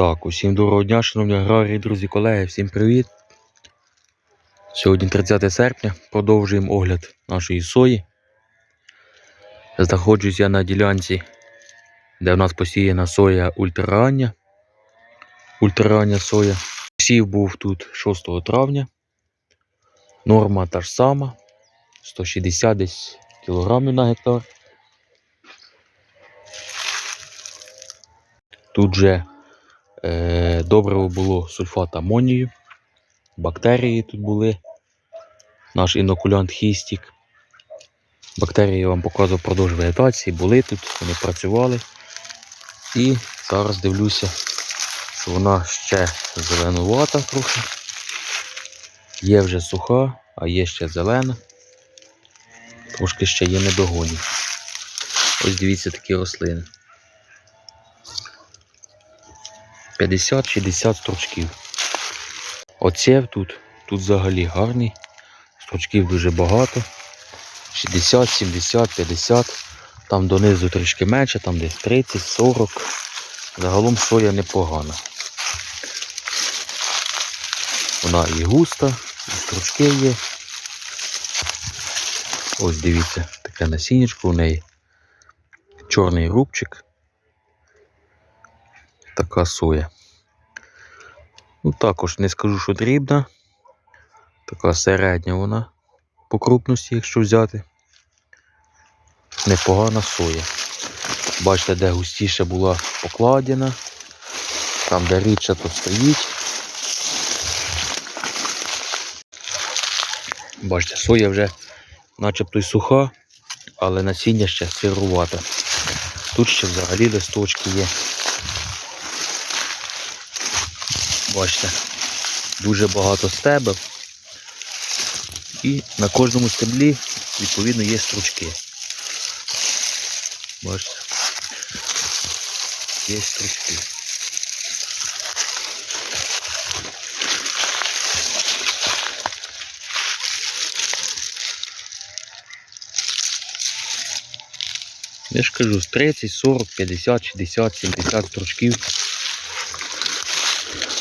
Так, усім доброго дня, шановні аграрії, друзі, колеги, всім привіт. Сьогодні 30 серпня, продовжуємо огляд нашої сої. Знаходжусь я на ділянці, де в нас посіяна соя ультрарання. Ультрарання соя. Сів був тут 6 травня. Норма та ж сама. 160 десь кілограмів на гектар. Тут же Добриво було сульфат амонію, бактерії тут були, наш інокулянт хістік. Бактерії я вам показував продовж вегетації, були тут, вони працювали. І зараз дивлюся, що вона ще зеленувата трохи. Є вже суха, а є ще зелена. Трошки ще є недогоні. Ось дивіться такі рослини. 50-60 стручків. Оце тут, тут взагалі гарний. Стручків дуже багато. 60, 70, 50. Там донизу трішки менше, там десь 30, 40. Загалом соя непогана. Вона і густа, і стручки є. Ось дивіться, таке насіннячко у неї. Чорний рубчик така соя. Ну, також не скажу, що дрібна. Така середня вона по крупності, якщо взяти. Непогана соя. Бачите, де густіше була покладена, там, де рідше, то стоїть. Бачите, соя вже начебто й суха, але насіння ще сирувате. Тут ще взагалі листочки є. Бачите, дуже багато стебел. І на кожному стеблі, відповідно, є стручки. Бачите? Є стручки. Я ж кажу, з 30, 40, 50, 60, 70 стручків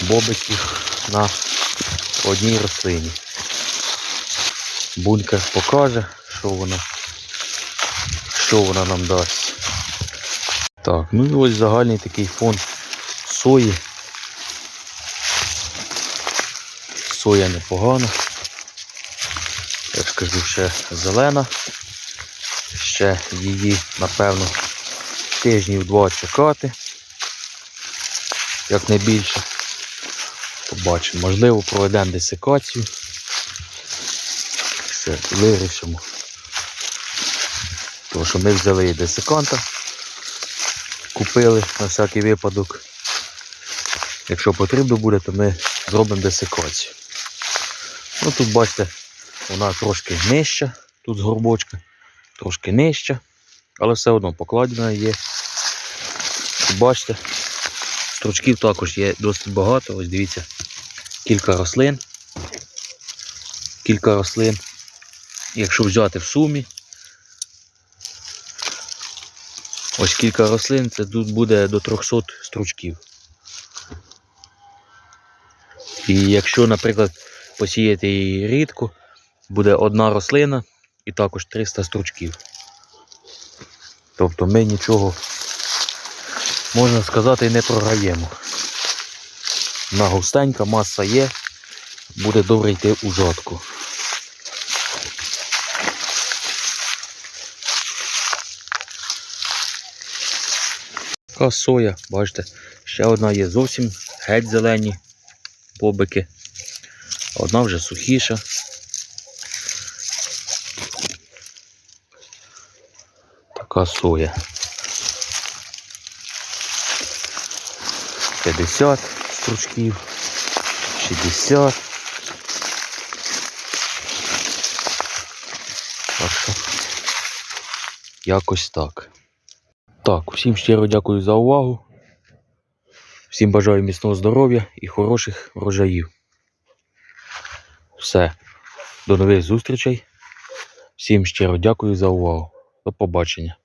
бобиків на одній рослині. Бункер покаже, що вона, що вона нам дасть. Так, ну і ось загальний такий фон сої. Соя непогана. Я ж кажу, ще зелена. Ще її, напевно, тижнів два чекати, як не більше. Побачимо. Можливо, проведемо десикацію. Все, вирішимо. Тому що ми взяли і десиканта, купили на всякий випадок. Якщо потрібно буде, то ми зробимо десикацію. Ну тут бачите, вона трошки нижча, тут з горбочка, трошки нижча, але все одно покладена є. Бачите, стручків також є досить багато, ось дивіться кілька рослин. Кілька рослин. Якщо взяти в сумі, ось кілька рослин, це тут буде до 300 стручків. І якщо, наприклад, посіяти її рідко, буде одна рослина і також 300 стручків. Тобто ми нічого, можна сказати, не програємо. На густенька, маса є, буде добре йти у жатку. Така соя, бачите, ще одна є зовсім геть зелені бобики. Одна вже сухіша. Така соя. 50 стручків, 60. Так що якось так. Так, всім щиро дякую за увагу. Всім бажаю міцного здоров'я і хороших врожаїв. Все. До нових зустрічей. Всім щиро дякую за увагу. До побачення.